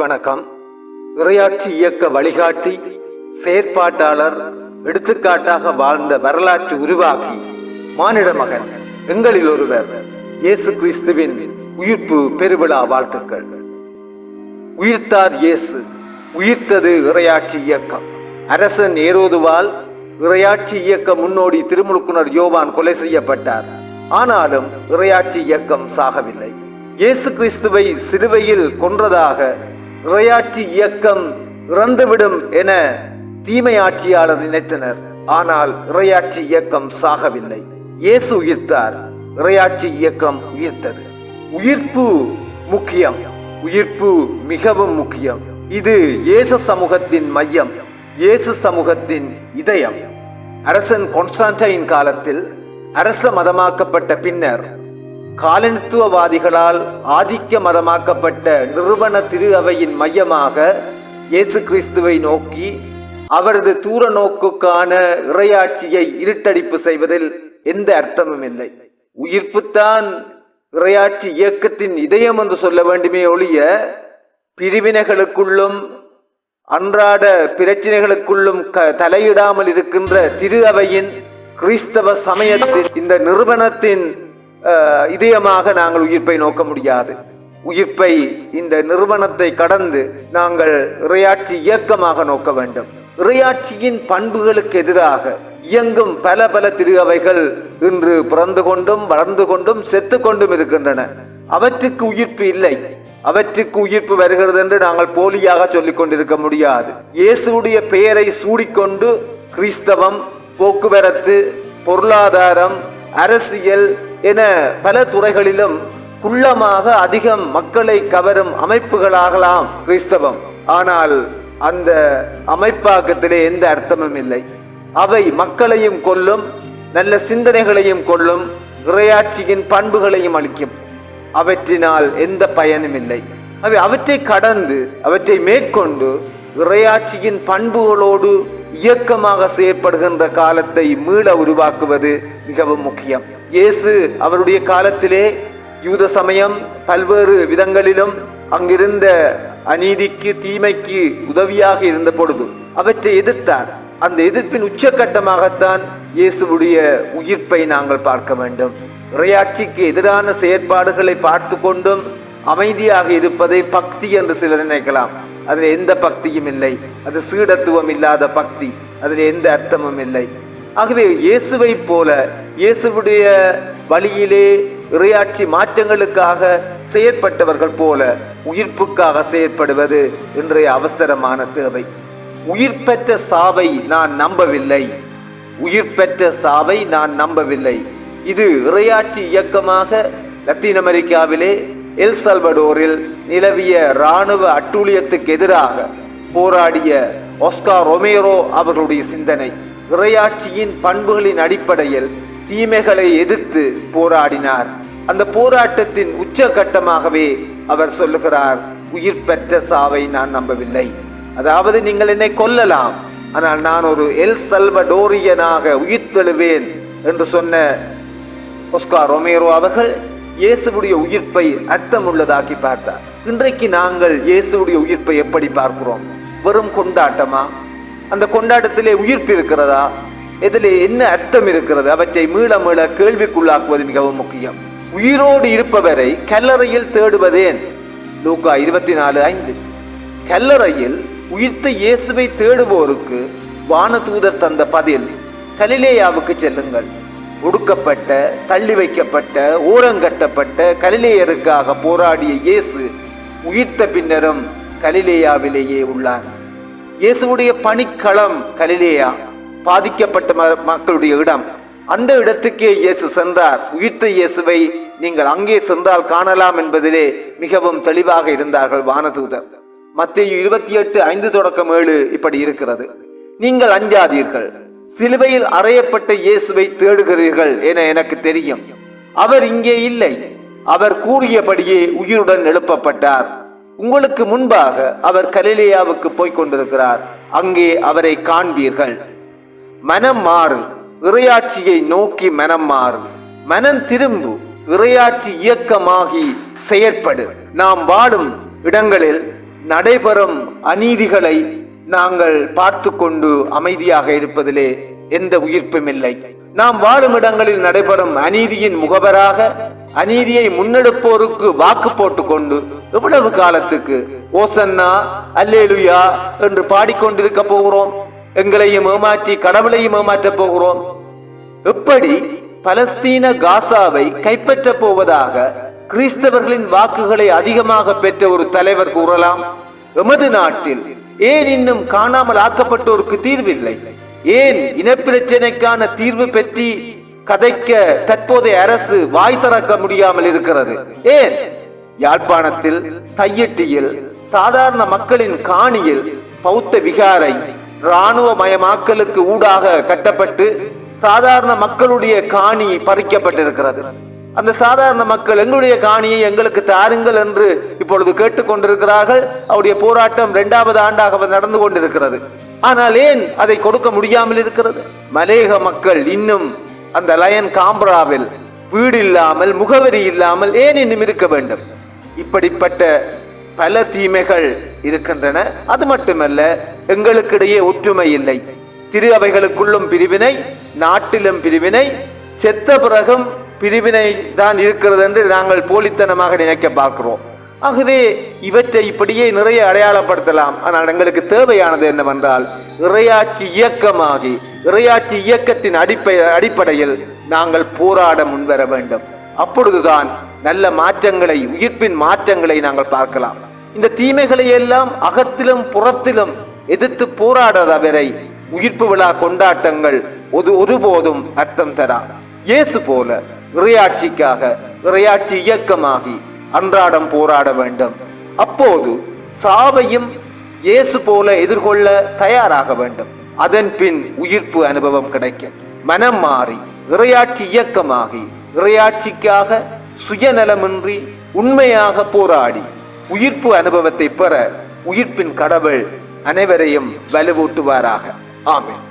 வணக்கம். இறையாட்சி இயக்க வழிகாட்டி செயற்பாட்டாளர் எடுத்துக்காட்டாக வாழ்ந்த வரலாற்று உருவாக்கி மானிட மகன் எங்களில் ஒருவர் இயேசு கிறிஸ்துவின் உயிர்ப்பு பெருவிழா வாழ்த்துக்கள். உயிர்த்தார் இயேசு உயிர்த்தது இறையாட்சி இயக்கம். அரசன் ஏரோதுவால் இறையாட்சி இயக்க முன்னோடி திருமுழுக்குனர் யோவான் கொலை செய்யப்பட்டார். ஆனாலும் இறையாட்சி இயக்கம் சாகவில்லை. இயேசு கிறிஸ்துவை சிலுவையில் கொன்றதாக இறையாட்சி இயக்கம் இறந்துவிடும் என தீமை ஆட்சியாளர் நினைத்தனர். ஆனால் இறையாட்சி இயக்கம் சாகவில்லை. இயேசு உயிர்த்தார். இறையாட்சி இயக்கம் உயிர்த்தது. உயிர்ப்பு முக்கியம். உயிர்ப்பு மிகவும் முக்கியம். இது இயேசு சமூகத்தின் மையம். இயேசு சமூகத்தின் இதயம். அரசன் கொன்ஸ்டான்டைன் காலத்தில் அரச மதமாக்கப்பட்ட பின்னர் காலனித்துவவாதிகளால் ஆதிக்க மதமாக்கப்பட்ட நிறுவன திரு அவையின் மையமாக இயேசு கிறிஸ்துவை நோக்கி அவரது தூர நோக்குக்கான இறையாட்சியை இருட்டடிப்பு செய்வதில் எந்த அர்த்தமும் இல்லை. உயிர்ப்புத்தான் இறையாட்சி இயக்கத்தின் இதயம் என்று சொல்ல வேண்டுமே ஒழிய பிரிவினைகளுக்குள்ளும் அன்றாட பிரச்சனைகளுக்குள்ளும் க- தலையிடாமல் இருக்கின்ற திரு அவையின் கிறிஸ்தவ சமயத்தின் இந்த நிறுவனத்தின் இதயமாக நாங்கள் உயிர்ப்பை நோக்க முடியாது. உயிர்ப்பை இந்த நிறுவனத்தை கடந்து நாங்கள் இறையாட்சி இயக்கமாக நோக்க வேண்டும். இறையாட்சியின் பண்புகளுக்கு எதிராக இயங்கும் பல பல திருகவைகள் இன்று பிறந்து கொண்டும் வளர்ந்து கொண்டும் செத்து கொண்டும் இருக்கின்றன. அவற்றுக்கு உயிர்ப்பு இல்லை. அவற்றுக்கு உயிர்ப்பு வருகிறது என்று நாங்கள் போலியாக சொல்லிக் கொண்டிருக்க முடியாது. இயேசுடைய பெயரை சூடிக்கொண்டு கிறிஸ்தவம் போக்குவரத்து பொருளாதாரம் அரசியல் என பல துறைகளிலும் குள்ளமாக அதிகம் மக்களை கவரும் அமைப்புகளாகலாம் கிறிஸ்தவம். ஆனால் அந்த அமைப்பாக்கத்திலே எந்த அர்த்தமும் இல்லை. அவை மக்களையும் கொல்லும் நல்ல சிந்தனைகளையும் கொள்ளும் இறையாட்சியின் பண்புகளையும் அளிக்கும். அவற்றினால் எந்த பயனும் இல்லை. அவை அவற்றை கடந்து அவற்றை மேற்கொண்டு இறையாட்சியின் பண்புகளோடு இயக்கமாக செயற்படுகின்ற காலத்தை மீள உருவாக்குவது மிகவும் முக்கியம். இயேசு அவருடைய காலத்திலே யூத சமயம் பல்வேறு விதங்களிலும் அங்கிருந்த அநீதிக்கு தீமைக்கு உதவியாக இருந்த பொழுது அவற்றை எதிர்த்தார். அந்த எதிர்ப்பின் உச்சக்கட்டமாகத்தான் இயேசுவுடைய உயிர்ப்பை நாங்கள் பார்க்க வேண்டும். இறையாட்சிக்கு எதிரான செயற்பாடுகளை பார்த்து கொண்டும் அமைதியாக இருப்பதை பக்தி என்று சிலர் நினைக்கலாம். அதில் எந்த பக்தியும் இல்லை. அது சீடத்துவம் இல்லாத பக்தி. அதில் எந்த அர்த்தமும் இல்லை. ஆகவே இயேசுவை போல இயேசுவுடைய வழியிலே இரையாட்சி மாற்றங்களுக்காக செயற்பட்டவர்கள் போல உயிர்ப்புக்காக செயற்படுவது இன்றைய அவசரமான தேவை. உயிர் பெற்ற சாவை நான் நம்பவில்லை. உயிர் பெற்ற சாவை நான் நம்பவில்லை. இது இரையாட்சி இயக்கமாக லத்தீன் அமெரிக்காவிலே எல் சல்வடோரில் நிலவிய இராணுவ அட்டூழியத்துக்கு எதிராக போராடிய ஒஸ்கா ரொமேரோ அவர்களுடைய சிந்தனை. இறையாட்சியின் பண்புகளின் அடிப்படையில் தீமைகளை எதிர்த்து போராடினார். அந்த போராட்டத்தின் உச்சகட்டமாகவே அவர் சொல்லுகிறார் உயிர் பெற்ற சாவை நான் நம்பவில்லை. அதாவது நீங்கள் என்னை கொல்லலாம். ஆனால் நான் ஒரு எல் சல்வடோரியனாக உயிர்த்தெழுவேன் என்று சொன்ன ஒஸ்கார் ரொமேரோ அவர்கள் இயேசுவுடைய உயிர்ப்பை அர்த்தமுள்ளதாக்கி பார்த்தார். இன்றைக்கு நாங்கள் இயேசுவுடைய உயிர்ப்பை எப்படி பார்க்கிறோம்? வெறும் கொண்டாட்டமா? அந்த கொண்டாட்டத்திலே உயிர்ப்பு இருக்கிறதா? இதில் என்ன அர்த்தம் இருக்கிறது? அவற்றை மீள மீள கேள்விக்குள்ளாக்குவது மிகவும் முக்கியம். உயிரோடு இருப்பவரை கல்லறையில் தேடுவதேன். லூக்கா இருபத்தி நாலு ஐந்து. கல்லறையில் உயிர்த்த இயேசுவை தேடுவோருக்கு வானதூதர் தந்த பதில் கலிலேயாவுக்கு செல்லுங்கள். ஒடுக்கப்பட்ட தள்ளி வைக்கப்பட்ட ஓரங்கட்டப்பட்ட கலிலேயருக்காக போராடிய இயேசு உயிர்த்த பின்னரும் கலிலேயாவிலேயே உள்ளார். இயேசுவுடைய பணிக்களம் கலிலேயா பாதிக்கப்பட்ட ம- மக்களுடைய இடம். அந்த இடத்துக்கே இயேசு சென்றார். உயிர்த்த இயேசுவை நீங்கள் அங்கே சென்றால் காணலாம் என்பதிலே மிகவும் தெளிவாக இருந்தார்கள் வானதூதர். மத்திய இருபத்தி எட்டு ஐந்து தொடக்கம் ஏழு இப்படி இருக்கிறது. நீங்கள் அஞ்சாதீர்கள். சிலுவையில் அறையப்பட்ட இயேசுவை தேடுகிறீர்கள் என எனக்கு தெரியும். அவர் இங்கே இல்லை. அவர் கூறியபடியே உயிருடன் எழுப்பப்பட்டார். உங்களுக்கு முன்பாக அவர் கலிலேயாவுக்கு போய்க் கொண்டிருக்கிறார். அங்கே அவரை காண்பீர்கள். மனம் மாறு இறையாட்சியை நோக்கி மனம் மாறு. மனம் திரும்பு இறையாட்சி இயக்கமாகி செயற்படு. நாம் வாழும் இடங்களில் நடைபெறும் அநீதிகளை நாங்கள் பார்த்து கொண்டு அமைதியாக இருப்பதிலே எந்த உயிர்ப்பும் இல்லை. நாம் வாழும் இடங்களில் நடைபெறும் அநீதியின் முகவராக அநீதியை முன்னெடுப்போருக்கு வாக்கு போட்டுக்கொண்டு எவ்வளவு காலத்துக்கு? ஓசன்னா அல்லேலுயா என்று பாடிக்கொண்டிருக்க போகிறோம். எங்களையும் ஏமாற்றி கடவுளையும் ஏமாற்றப் போகிறோம். எப்படி பலஸ்தீன காசாவை கைப்பற்றப் போவதாக கிறிஸ்தவர்களின் வாக்குகளை அதிகமாக பெற்ற ஒரு தலைவர் கூறலாம். எமது நாட்டில் ஏன் இன்னும் காணாமல் ஆக்கப்பட்டோருக்கு தீர்வில்லை? ஏன் இனப்பிரச்சனைக்கான தீர்வு பற்றி கதைக்க தற்போதைய அரசு வாய் திறக்க முடியாமல் இருக்கிறது? ஏன் யாழ்ப்பாணத்தில் தையெட்டியில் சாதாரண மக்களின் காணியில் பௌத்த விகாரை இராணுவமயமாக்கலுக்கு ஊடாக கட்டப்பட்டு சாதாரண மக்களுடைய காணி பறிக்கப்பட்டிருக்கிறது. அந்த சாதாரண மக்கள் எங்களுடைய காணியை எங்களுக்கு தாருங்கள் என்று இப்பொழுது கேட்டுக்கொண்டிருக்கிறார்கள். அவருடைய போராட்டம் இரண்டாவது ஆண்டாக நடந்து கொண்டிருக்கிறது. ஆனால் ஏன் அதை கொடுக்க முடியாமல் இருக்கிறது? மலேக மக்கள் இன்னும் அந்த லயன் காம்பராவில் வீடு இல்லாமல் முகவரி இல்லாமல் ஏன் இன்னும் இருக்க வேண்டும்? இப்படிப்பட்ட பல தீமைகள் இருக்கின்றன. அது மட்டுமல்ல எங்களுக்கிடையே ஒற்றுமை இல்லை. திரு அவைகளுக்குள்ளும் பிரிவினை நாட்டிலும் பிரிவினை செத்த பிறகும் பிரிவினை தான் இருக்கிறது என்று நாங்கள் போலித்தனமாக நினைக்க பார்க்கிறோம். ஆகவே இவற்றை இப்படியே நிறைய அடையாளப்படுத்தலாம். ஆனால் எங்களுக்கு தேவையானது என்னவென்றால் இறையாட்சி இயக்கமாகி இறையாட்சி இயக்கத்தின் அடிப்படை அடிப்படையில் நாங்கள் போராட முன்வர வேண்டும். அப்பொழுதுதான் நல்ல மாற்றங்களை உயிர்ப்பின் மாற்றங்களை நாங்கள் பார்க்கலாம். இந்த தீமைகளை எல்லாம் அகத்திலும் புறத்திலும் எதிர்த்து போராடாதவரை உயிர்ப்பு விழா கொண்டாட்டங்கள் ஒரு ஒருபோதும் அர்த்தம் தரா. இயேசு போல இறையாட்சிக்காக இறையாட்சி இயக்கமாகி அன்றாடம் போராட வேண்டும். அப்போது சாவையும் இயேசு போல எதிர்கொள்ள தயாராக வேண்டும். அதன் பின் உயிர்ப்பு அனுபவம் கிடைக்கும். மனம் மாறி இறையாட்சி இயக்கமாகி இறையாட்சிக்காக சுயநலமின்றி உண்மையாக போராடி உயிர்ப்பு அனுபவத்தை பெற உயிர்ப்பின் கடவுள் அனைவரையும் வலுவூட்டுவாராக. ஆமேன்.